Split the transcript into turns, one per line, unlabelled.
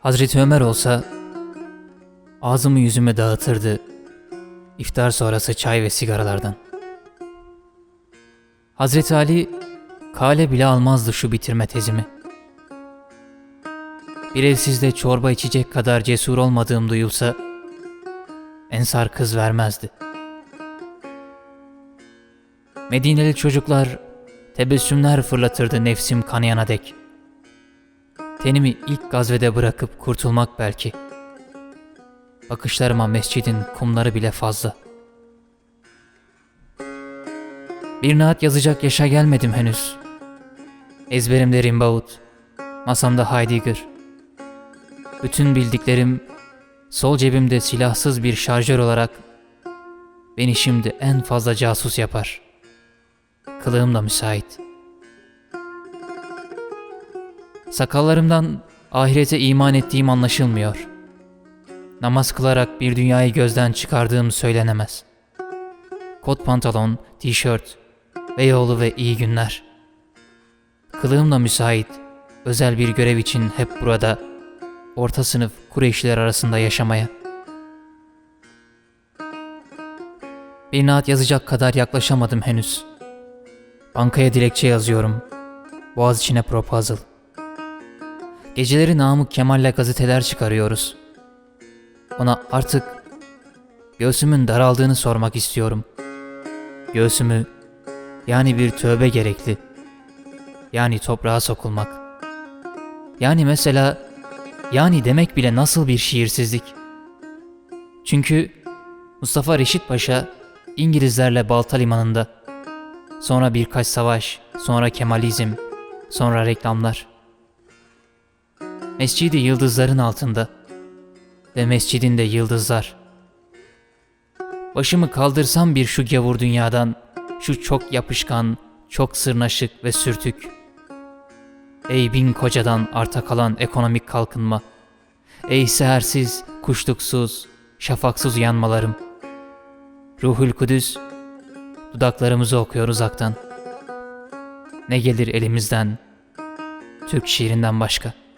Hazreti Ömer olsa ağzımı yüzümü dağıtırdı iftar sonrası çay ve sigaralardan. Hazreti Ali kale bile almazdı şu bitirme tezimi. Bir evsizde çorba içecek kadar cesur olmadığım duyulsa Ensar kız vermezdi. Medineli çocuklar tebessümler fırlatırdı nefsim kanayana dek. Tenimi ilk gazvede bırakıp kurtulmak belki. Bakışlarıma mescidin kumları bile fazla. Bir naat yazacak yaşa gelmedim henüz. Ezberimde Rimbaud, masamda Heidegger. Bütün bildiklerim sol cebimde silahsız bir şarjör olarak beni şimdi en fazla casus yapar. Kılığım da müsait. Sakallarımdan ahirete iman ettiğim anlaşılmıyor. Namaz kılarak bir dünyayı gözden çıkardığım söylenemez. Kot pantolon, tişört, Beyoğlu ve iyi günler. Kılığım da müsait, özel bir görev için hep burada, orta sınıf Kureyşliler arasında yaşamaya. Bir naat yazacak kadar yaklaşamadım henüz. Bankaya dilekçe yazıyorum. Boğaz içine proposal. Geceleri Namık Kemal'le gazeteler çıkarıyoruz. Ona artık göğsümün daraldığını sormak istiyorum. Göğsümü yani bir tövbe gerekli. Yani toprağa sokulmak. Yani mesela yani demek bile nasıl bir şiirsizlik. Çünkü Mustafa Reşit Paşa İngilizlerle Balta Limanı'nda. Sonra birkaç savaş, sonra Kemalizm, sonra reklamlar. Mescidi yıldızların altında ve mescidinde yıldızlar. Başımı kaldırsam bir şu gavur dünyadan, şu çok yapışkan, çok sırnaşık ve sürtük. Ey bin kocadan arta kalan ekonomik kalkınma. Ey sehersiz, kuşluksuz, şafaksız uyanmalarım. Ruhul Kudüs, dudaklarımızı okuyor uzaktan. Ne gelir elimizden, Türk şiirinden başka.''